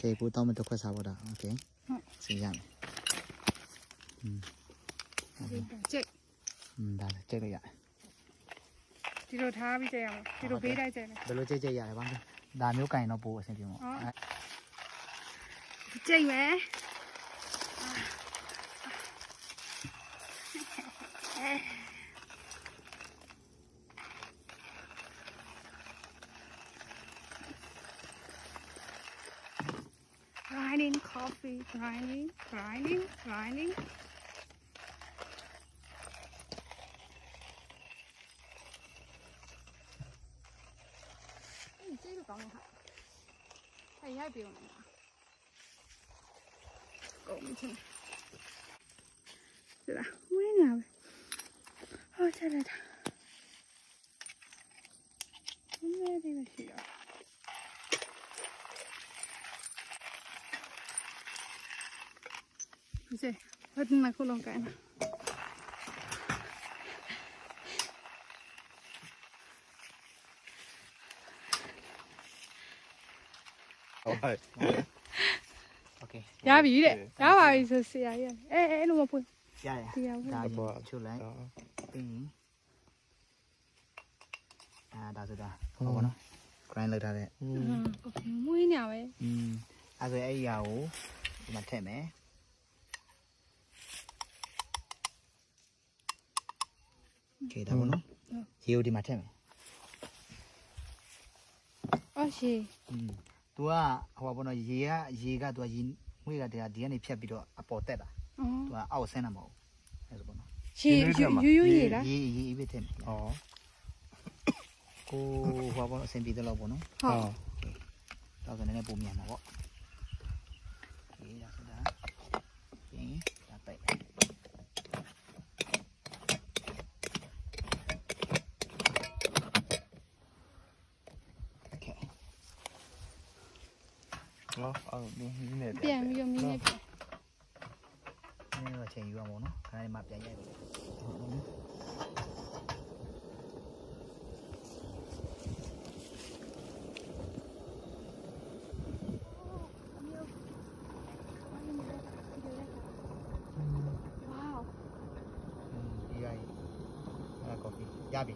ကဲကိုတောင်းမတစ်ခွက်စားပါတော့โอเค ဟုတ် စီရမယ်อืม ကျိတ် อืมဒါလည်းကြိတ်လိုက်ရတယ် ဒီလိုထားပြီးကျိတ်ရမယ်ဒီလိုဘေးတိုက်ကျိတ်မယ် ဘယ်လိုကြိတ်ကြိတ်ရတယ်ဗျာဒါမျိုးကင်တော့ပိုအဆင်ပြေမှာ ဟုတ် အဲ ကျိတ်မယ် green coffee grinding, grinding, grinding. Cái gì chứ được còn hả? Thầy hai biểu này hả? Cũng chứ. Rồi, quên nào. Ôi trời đất. 이제 어딘나 콜롱가나 Rồi. Ok. Dạ bị đấy. Dạ bài sơ sơ ấy. Ê ê luôn mà phun. Dạ. Dạ. dạ. Chú lấy. Dạ. Pin. À đã rồi đã. Không có nó. Grind lên ra đấy. Ừ. Có cái mũi nào ấy. Ừ. À rồi ấy giàu. Mặt thẻ mẹ. ကိုဒီမှာထည့်မယ်โอเคဒါပေါ့နော်ရေကိုဒီမှာထည့်မယ် အော်ရှေ อืม तू ကဟိုပါပေါ့နော်ရေကရေက तू ကရေငွေကတည်းကဒီကနေဖြတ်ပြီးတော့အပေါ်တက်တာ အော် तू ကအောက်ဆင်းတာမဟုတ်ဘူးအဲ့ဆိုပေါ့နော် ရှေယူယူရေလား ရေရေအေးပဲထည့်မယ် ဩ ကိုဟိုပါပေါ့နော်အဆင်ပြေတယ်လို့ပေါ့နော် ဟုတ် တော့ဆိုနည်းနည်းပုံမြန်မှာပေါ့ဒီဒါဆိုတာ နော်အော်မင်းကြီးနဲ့ပြန်ပြီးတော့မင်းနဲ့ပြန်နည်းနည်းတော့ချိန်ယူအောင်ပေါ့နော်ခဏလေးမှပြန်ရိုက်ပါရပြီ